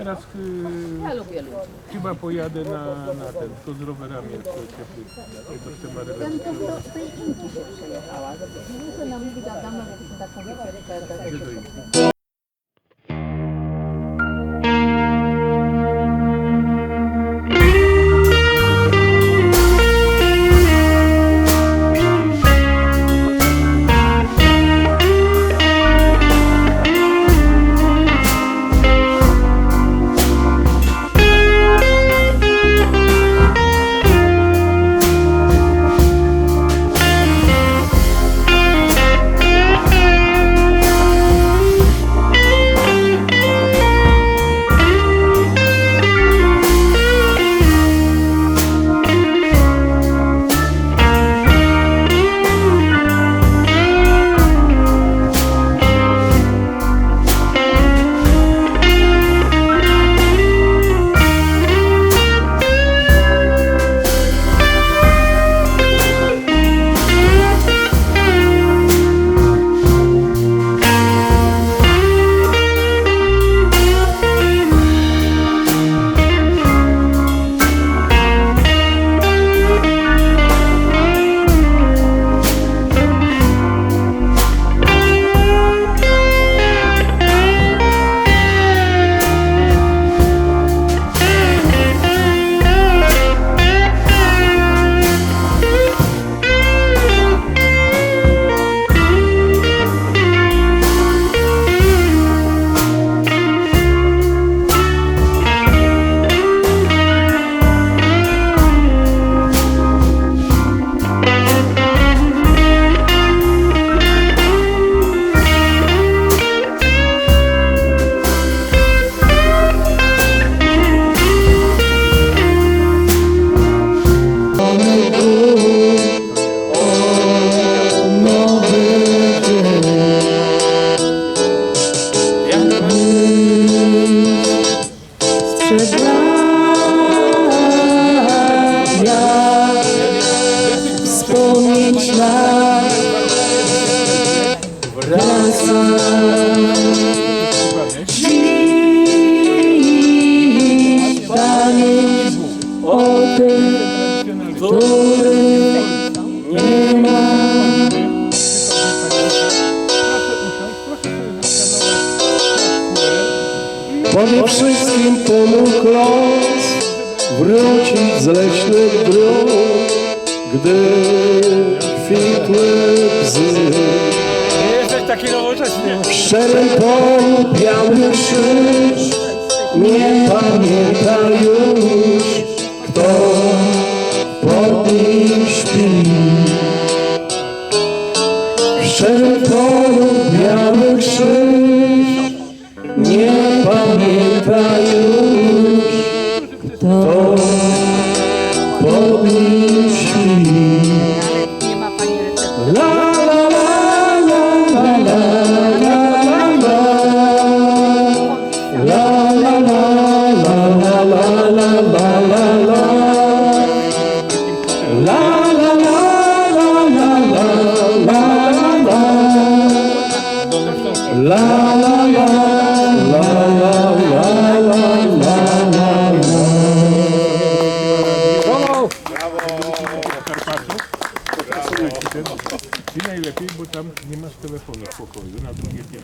Teraz y, Ja lubię ludzi. chyba pojadę na, na ten, tylko z rowerami, jak to ciepły. Ten do tej Inki się przejechała. Muszę nam mówi Adama, że taką. Sprzed Nie wszystkim pomógł los wrócić z leśnych dróg, gdy kwitły bzy. Jesteś taki nowoczesny. W szarym polu biały krzyż nie pamięta już, Είναι η λεπή που τα μνήμα στο τηλεφωνικό να δούμε γιατί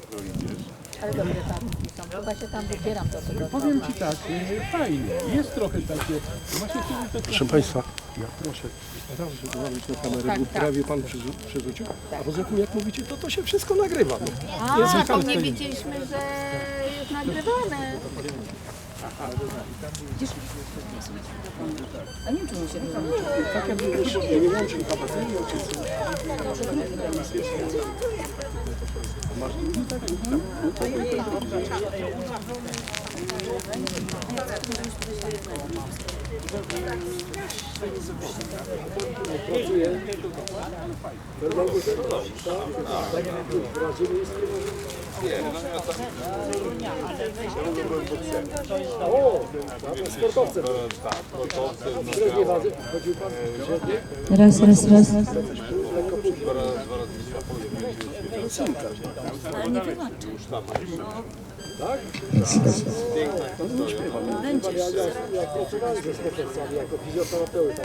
Ale dobre papki są, chyba się tam wybieram do tego. Powiem Ci tak, y, fajnie, jest trochę takie, no właśnie wtedy to Proszę Państwa, Ja proszę, raz, żeby robić na kamerę, bo tak. prawie Pan przerzu- przerzucił, a poza tym jak mówicie, to to się wszystko nagrywa. No. A, to nie wiedzieliśmy, że jest nagrywane. Aha, ale tam A nie czuję się dużo. Tak jakby już nie łączył kapacytet, Pracuje. Normalnie, tak? Tak. Sportowcem. Średniej wazy. Chodził pan średniej? Raz, raz, raz. Lekko przy... Dwa razy, dwa razy. Ale nie wyłączę. Jest, jest. pan, ja, ja, ja pracowałem ze sportowcami jako fizjoterapeuta.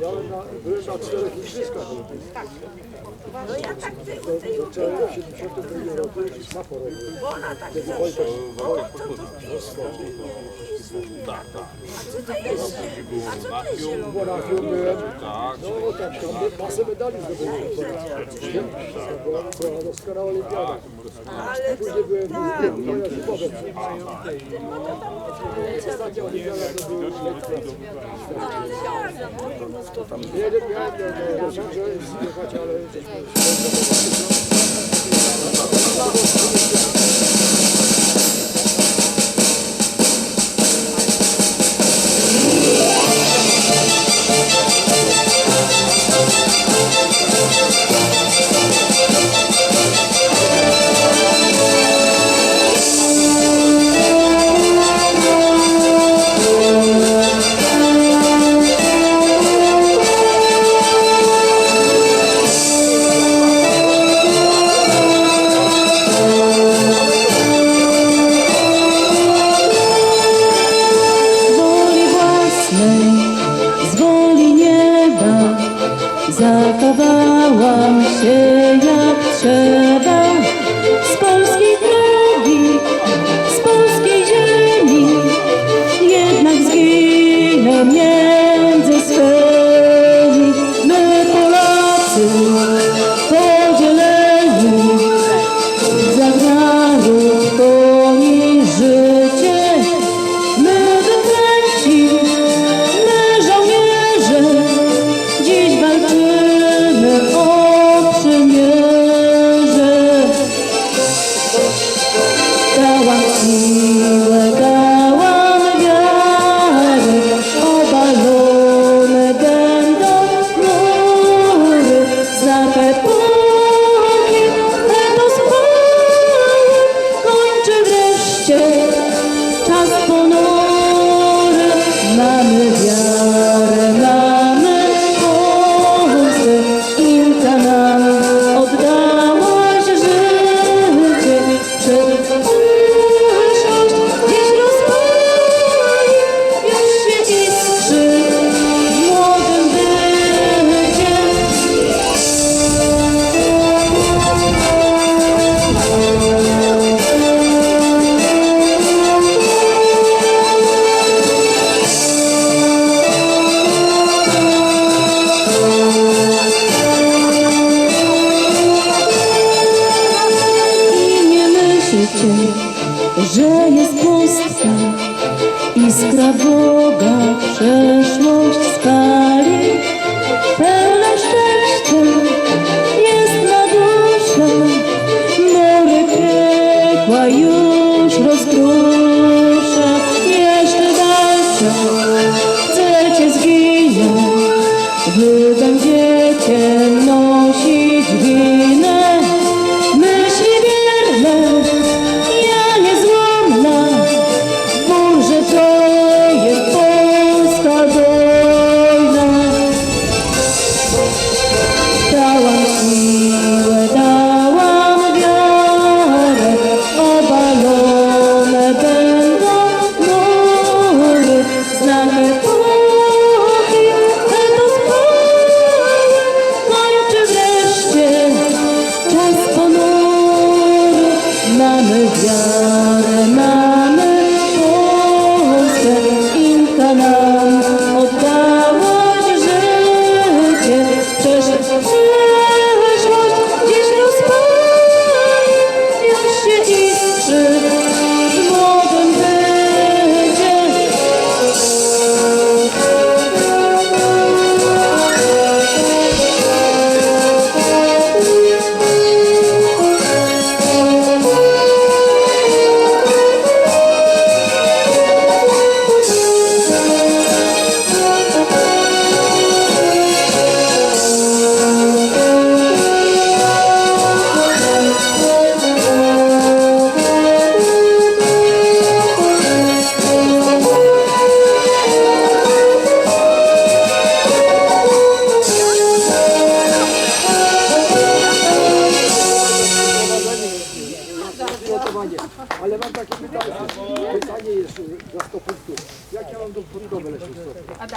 Ja na, byłem na czterech igrzyskach olimpijskich. No ja tak tego, tej Zacząłem w 72 roku na chorobie. Kiedy Wojtek, co to jest? A co to jest zielone? w Monachium byłem, no tak, tam masę medali zdobyłem. Była, była doskonała olimpiada. Ale Później byłem tak, w moja zimowe. no to tam może Ostatnia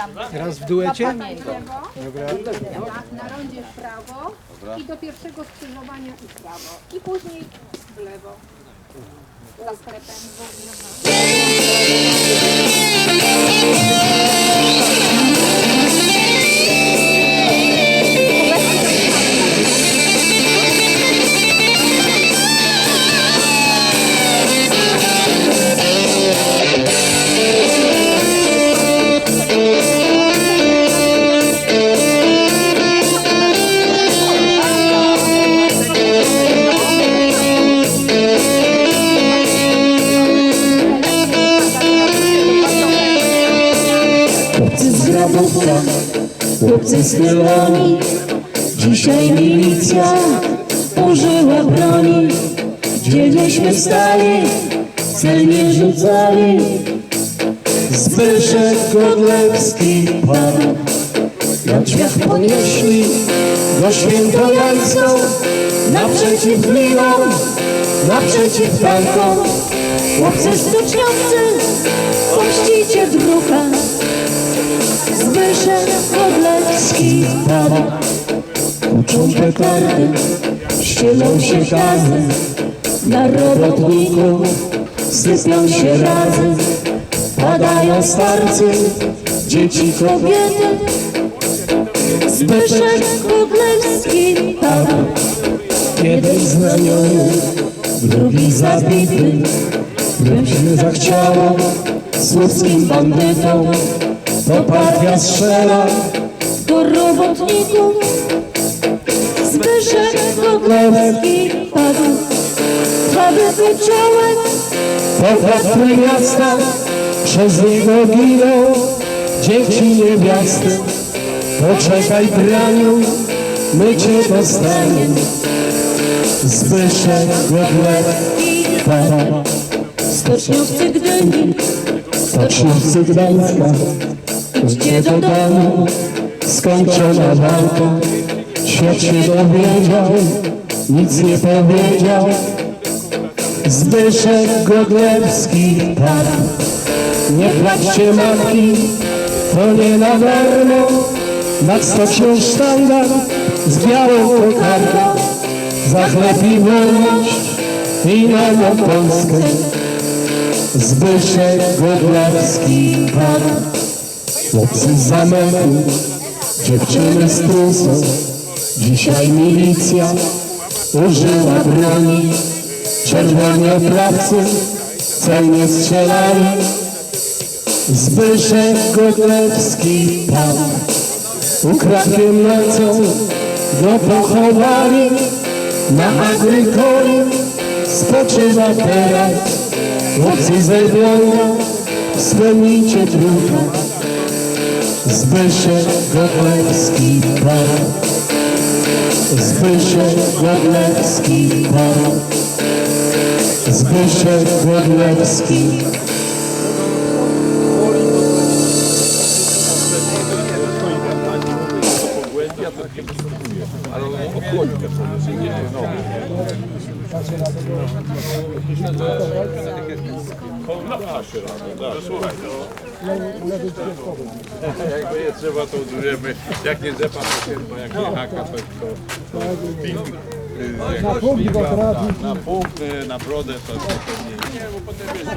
leśnictwo? Adam, Raz w duecie? zapamiętaj. Tak, na rondzie w prawo i do pierwszego skrzyżowania i w prawo. I później w lewo. Za sklepem. Chłopcy z Chyloni Dzisiaj milicja użyła broni. Gdzie stali, celnie rzucali. Zbyszek Godlewski padł. Na drzwiach ponieśli do Świętojańską Naprzeciw minom, naprzeciw tankom Chłopcy stoczniowcy, pomścicie drucha Zbyszek Podlewski pada Uczą petardy, ścielą się gazy. Na robotników sypią się razy Padają starcy, dzieci, kobiety. Zbyszek Podlewski pada Jeden znamiony, drugi zabity się zachciało słupskim bandytom to partia strzela do robotników. Zbyszek Godlewski padł, prawy wieczorek, pochwatne miasta, przez niego giną dzieci niewiasty. Poczekaj braniu, my cię dostaniemy. Zbyszek Godlewski padł, stoczniowcy Gdyni, stoczniowcy Gdańska, gdzie do domu skończona walka. Świat się dowiedział, nic nie powiedział. Zbyszek Godlewski padł. Nie płaczcie matki, to nie na darmo. Nad stocznią sztanga z białą kokardą. Za chleb i wolność i Polskę. Zbyszek Godlewski padł. Chłopcy z zametu, dziewczyny z trusą, dzisiaj milicja użyła broni. Czerwoni oprawcy celnie strzelali. Zbyszek Godlewski padł. Ukradkiem nocą go pochowali. Na Agrykoli spoczywa teraz. Chłopcy z Elbląga, wspomnijcie druga. Zbyszek Godlewski padł. Zbyszek Godlewski padł. Zbyszek Godlewski Jakby nie trzeba, to udujemy. Jak nie drzewa, to się, bo jak nie haka, to, to, to ping, Na punkt na brodę, to, to pewnie nie, bo potem jest